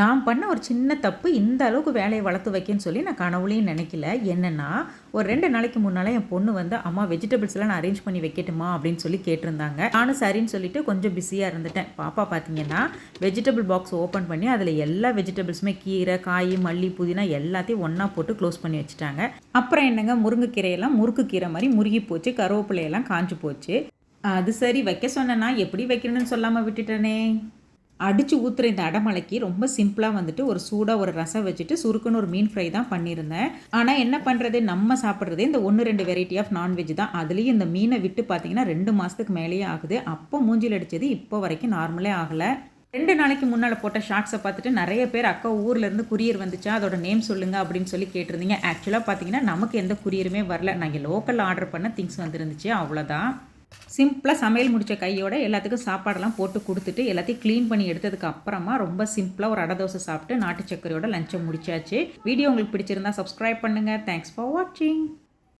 நான் பண்ண ஒரு சின்ன தப்பு இந்த அளவுக்கு வேலையை வளர்த்து வைக்கன்னு சொல்லி நான் கனவுலையும் நினைக்கல. என்னென்னா ஒரு ரெண்டு நாளைக்கு முன்னால் என் பொண்ணு வந்து அம்மா வெஜிடபிள்ஸ் எல்லாம் நான் அரேஞ்ச் பண்ணி வைக்கட்டுமா? அப்படின்னு சொல்லி கேட்டிருந்தாங்க. நானும் சரின்னு சொல்லிட்டு கொஞ்சம் பிஸியாக இருந்துட்டேன். பாப்பா பார்த்தீங்கன்னா வெஜிடபிள் பாக்ஸ் ஓப்பன் பண்ணி அதில் எல்லா வெஜிடபிள்ஸுமே கீரை காய் மல்லி புதினா எல்லாத்தையும் ஒன்றா போட்டு க்ளோஸ் பண்ணி வச்சுட்டாங்க. அப்புறம் என்னங்க முருங்கைக்கீரையெல்லாம் முறுக்கு கீரை மாதிரி முருகி போச்சு கருவேப்பிலையெல்லாம் காஞ்சி போச்சு. அது சரி வைக்க சொன்னேன்னா எப்படி வைக்கணும்னு சொல்லாமல் விட்டுட்டேனே. அடித்து ஊற்றுற இந்த அடமலைக்கு ரொம்ப சிம்பிளாக வந்துட்டு ஒரு சூடாக ஒரு ரசம் வச்சுட்டு சுருக்குன்னு ஒரு மீன் ஃப்ரை தான் பண்ணியிருந்தேன். ஆனால் என்ன பண்ணுறது நம்ம சாப்பிட்றதே இந்த ஒன்று ரெண்டு வெரைட்டி ஆஃப் நான்வெஜ் தான். அதுலேயும் இந்த மீனை விட்டு பார்த்தீங்கன்னா ரெண்டு மாதத்துக்கு மேலேயே ஆகுது. அப்போ மூஞ்சில் அடித்தது இப்போ வரைக்கும் நார்மலே ஆகலை. ரெண்டு நாளைக்கு முன்னால் போட்ட ஷார்ட்ஸை பார்த்துட்டு நிறைய பேர் அக்கா ஊர்லேருந்து குரியர் வந்துச்சா? அதோட நேம் சொல்லுங்கள் அப்படின்னு சொல்லி கேட்டிருந்தீங்க. ஆக்சுவலாக பார்த்தீங்கன்னா நமக்கு எந்த குரியருமே வரல. நாங்கள் லோக்கலில் ஆர்டர் பண்ண திங்ஸ் வந்துருந்துச்சு. அவ்வளோதான் சிம்பிளாக சமையல் முடித்த கையோட எல்லாத்துக்கும் சாப்பாடெல்லாம் போட்டு கொடுத்துட்டு எல்லாத்தையும் க்ளீன் பண்ணி எடுத்ததுக்கு அப்புறமா ரொம்ப சிம்பிளாக ஒரு அடை தோசை சாப்பிட்டு நாட்டு சர்க்கரையோட லஞ்சம் முடிச்சாச்சு. வீடியோ உங்களுக்கு பிடிச்சிருந்தா சப்ஸ்கிரைப் பண்ணுங்கள் தேங்க்ஸ் ஃபார் வாட்சிங்